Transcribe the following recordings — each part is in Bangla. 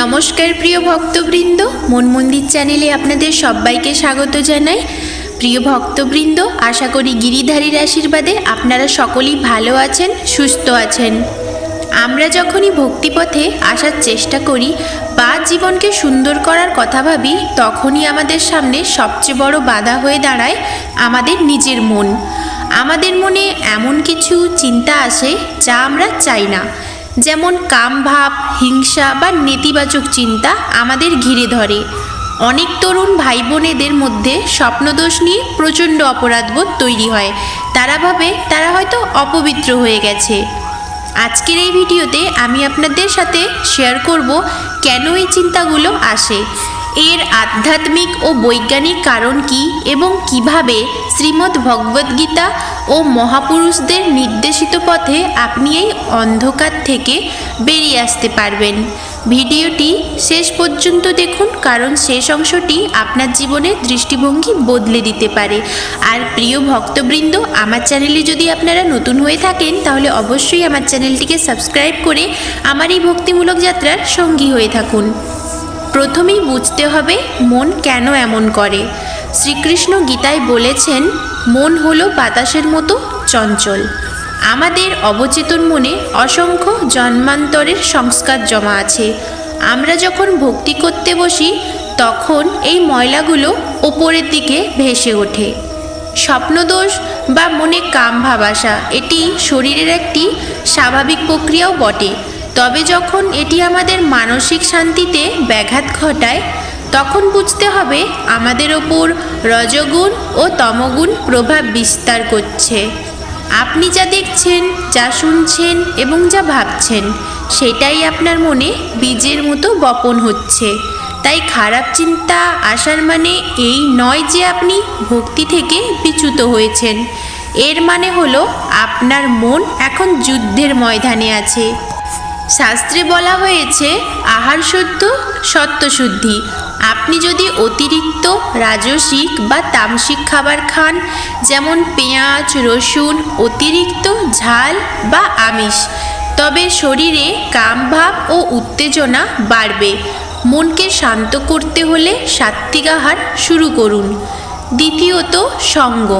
নমস্কার প্রিয় ভক্তবৃন্দ, মন মন্দির চ্যানেলে আপনাদের সবাইকে স্বাগত জানাই। প্রিয় ভক্তবৃন্দ, আশা করি গিরিধারীর আশীর্বাদে আপনারা সকলেই ভালো আছেন, সুস্থ আছেন। আমরা যখনই ভক্তিপথে আসার চেষ্টা করি বা জীবনকে সুন্দর করার কথা ভাবি, তখনই আমাদের সামনে সবচেয়ে বড় বাধা হয়ে দাঁড়ায় আমাদের নিজের মন। আমাদের মনে এমন কিছু চিন্তা আসে যা আমরা চাই না। যেমন কাম ভাব হিংসা বা নেতিবাচক চিন্তা আমাদের ঘিরে ধরে। অনেক তরুণ ভাই বোনেদের মধ্যে স্বপ্নদোষ নিয়ে প্রচণ্ড অপরাধবোধ তৈরি হয়। তারা ভাবে তারা হয়তো অপবিত্র হয়ে গেছে। আজকের এই ভিডিওতে আমি আপনাদের সাথে শেয়ার করব কেন এই চিন্তাগুলো আসে। এর আধ্যাত্মিক ও বৈজ্ঞানিক কারণ কি এবং কীভাবে শ্রীমদ্ ভগবদ্গীতা ও মহাপুরুষদের নির্দেশিত পথে আপনি এই অন্ধকার থেকে বেরিয়ে আসতে পারবেন? ভিডিওটি শেষ পর্যন্ত দেখুন, কারণ শেষ অংশটি আপনার জীবনের দৃষ্টিভঙ্গি বদলে দিতে পারে। আর প্রিয় ভক্তবৃন্দ, আমার চ্যানেলে যদি আপনারা নতুন হয়ে থাকেন, তাহলে অবশ্যই আমার চ্যানেলটিকে সাবস্ক্রাইব করে আমার এই ভক্তিমূলক যাত্রার সঙ্গী হয়ে থাকুন। প্রথমেই বুঝতে হবে মন কেন এমন করে। শ্রীকৃষ্ণ গীতায় বলেছেন, মন হলো বাতাসের মতো চঞ্চল। আমাদের অবচেতন মনে অসংখ্য জন্মান্তরের সংস্কার জমা আছে। আমরা যখন ভক্তি করতে বসি, তখন এই ময়লাগুলো ওপরের দিকে ভেসে ওঠে। স্বপ্নদোষ বা মনে কাম ভাব আসা, এটি শরীরের একটি স্বাভাবিক প্রক্রিয়াও বটে। তবে যখন এটি আমাদের মানসিক শান্তিতে ব্যাঘাত ঘটায়, তখন বুঝতে হবে আমাদের ওপর রজগুণ ও তমগুণ প্রভাব বিস্তার করছে। আপনি যা দেখছেন, যা শুনছেন এবং যা ভাবছেন, সেটাই আপনার মনে বীজের মতো বপন হচ্ছে। তাই খারাপ চিন্তা আসার মানে এই নয় যে আপনি ভক্তি থেকে বিচ্যুত হয়েছেন। এর মানে হলো আপনার মন এখন যুদ্ধের ময়দানে আছে। শাস্ত্রে বলা হয়েছে, আহার শুদ্ধ। সত্যশুদ্ধি আপনি যদি অতিরিক্ত রাজসিক বা তামসিক খাবার খান, যেমন পেঁয়াজ, রসুন, অতিরিক্ত ঝাল বা আমিষ, তবে শরীরে কামভাব ও উত্তেজনা বাড়বে। মনকে শান্ত করতে হলে সাত্বিক আহার শুরু করুন। দ্বিতীয়ত, সঙ্গ।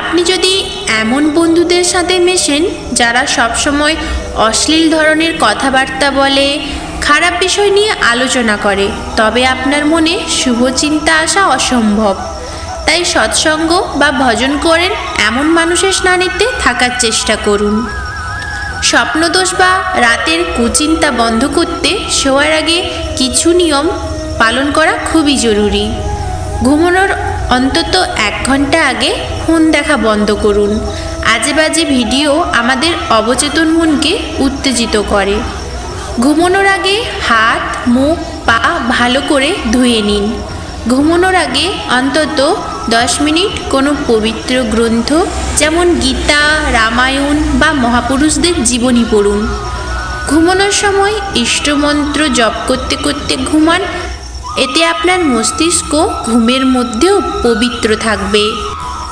আপনি যদি এমন বন্ধুদের সাথে মেশেন, যারা সবসময় অশ্লীল ধরনের কথাবার্তা বলে, খারাপ বিষয় নিয়ে আলোচনা করে, তবে আপনার মনে শুভ চিন্তা আসা অসম্ভব। তাই সৎসঙ্গ বা ভজন করেন এমন মানুষের স্নানিতে থাকার চেষ্টা করুন। স্বপ্নদোষ বা রাতের কুচিন্তা বন্ধ করতে শোয়ার আগে কিছু নিয়ম পালন করা খুবই জরুরি। ঘুমানোর অন্তত এক ঘণ্টা আগে ফোন দেখা বন্ধ করুন। আজে বাজে ভিডিও আমাদের অবচেতন মনকে উত্তেজিত করে। ঘুমানোর আগে হাত, মুখ, পা ভালো করে ধুয়ে নিন। ঘুমানোর আগে অন্তত দশ মিনিট কোনো পবিত্র গ্রন্থ, যেমন গীতা, রামায়ণ বা মহাপুরুষদের জীবনী পড়ুন। ঘুমানোর সময় ইষ্টমন্ত্র জপ করতে করতে ঘুমান এতে আপনার মস্তিষ্ক ঘুমের মধ্যেও পবিত্র থাকবে।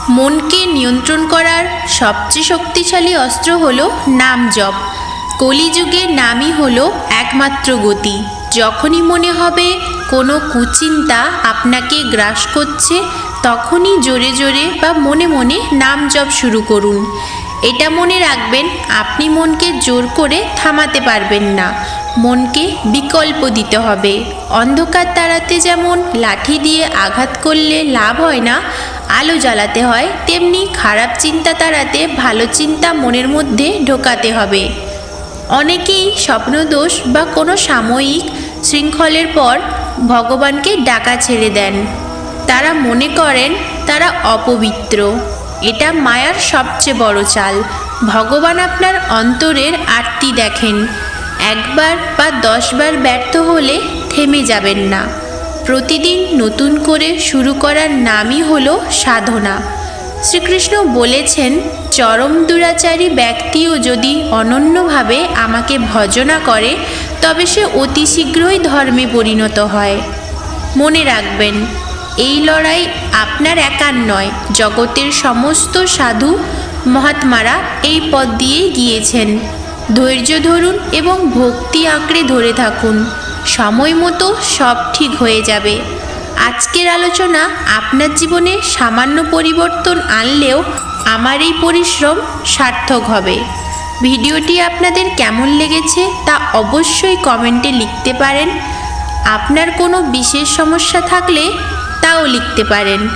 মনকে নিয়ন্ত্রণ করার সবচেয়ে শক্তিশালী অস্ত্র হলো নাম জপ কলিযুগে নামই হলো একমাত্র গতি। যখনই মনে হবে কোনো কুচিন্তা আপনাকে গ্রাস করছে, তখনই জোরে জোরে বা মনে মনে নাম জপ শুরু করুন। এটা মনে রাখবেন, আপনি মনকে জোর করে থামাতে পারবেন না। মনকে বিকল্প দিতে হবে। অন্ধকার তাড়াতে যেমন লাঠি দিয়ে আঘাত করলে লাভ হয় না, আলো জ্বালাতে হয়, তেমনি খারাপ চিন্তা তাড়াতে ভালো চিন্তা মনের মধ্যে ঢোকাতে হবে। অনেকেই স্বপ্নদোষ বা কোনো সাময়িক শৃঙ্খলের পর ভগবানকে ডাকা ছেড়ে দেন। তারা মনে করেন তারা অপবিত্র। এটা মায়ার সবচেয়ে বড় চাল। ভগবান আপনার অন্তরের আরতি দেখেন। একবার বা দশবার ব্যর্থ হলে থেমে যাবেন না। প্রতিদিন নতুন করে শুরু করার নামই হলো সাধনা। শ্রীকৃষ্ণ বলেছেন, চরম দুরাচারী ব্যক্তিও যদি অনন্যভাবে আমাকে ভজনা করে, তবে সে অতি শীঘ্রই ধর্মে পরিণত হয়। মনে রাখবেন, এই লড়াই আপনার একার নয়, জগতের সমস্ত সাধু মহাত্মারা এই পথ দিয়েই গিয়েছেন। ধৈর্য ধরুন এবং ভক্তি আঁকড়ে ধরে থাকুন। সময় মতো সব ঠিক হয়ে যাবে। আজকের আলোচনা আপনার জীবনে সামান্য পরিবর্তন আনলেও আমার এই পরিশ্রম সার্থক হবে। ভিডিওটি আপনাদের কেমন লেগেছে তা অবশ্যই কমেন্টে লিখতে পারেন। আপনার কোনো বিশেষ সমস্যা থাকলে তাও লিখতে পারেন।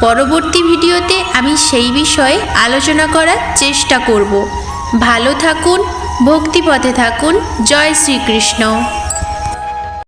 পরবর্তী ভিডিওতে আমি সেই বিষয়ে আলোচনা করার চেষ্টা করব। ভালো থাকুন ভক্তিপথে থাকুন। জয় শ্রীকৃষ্ণ।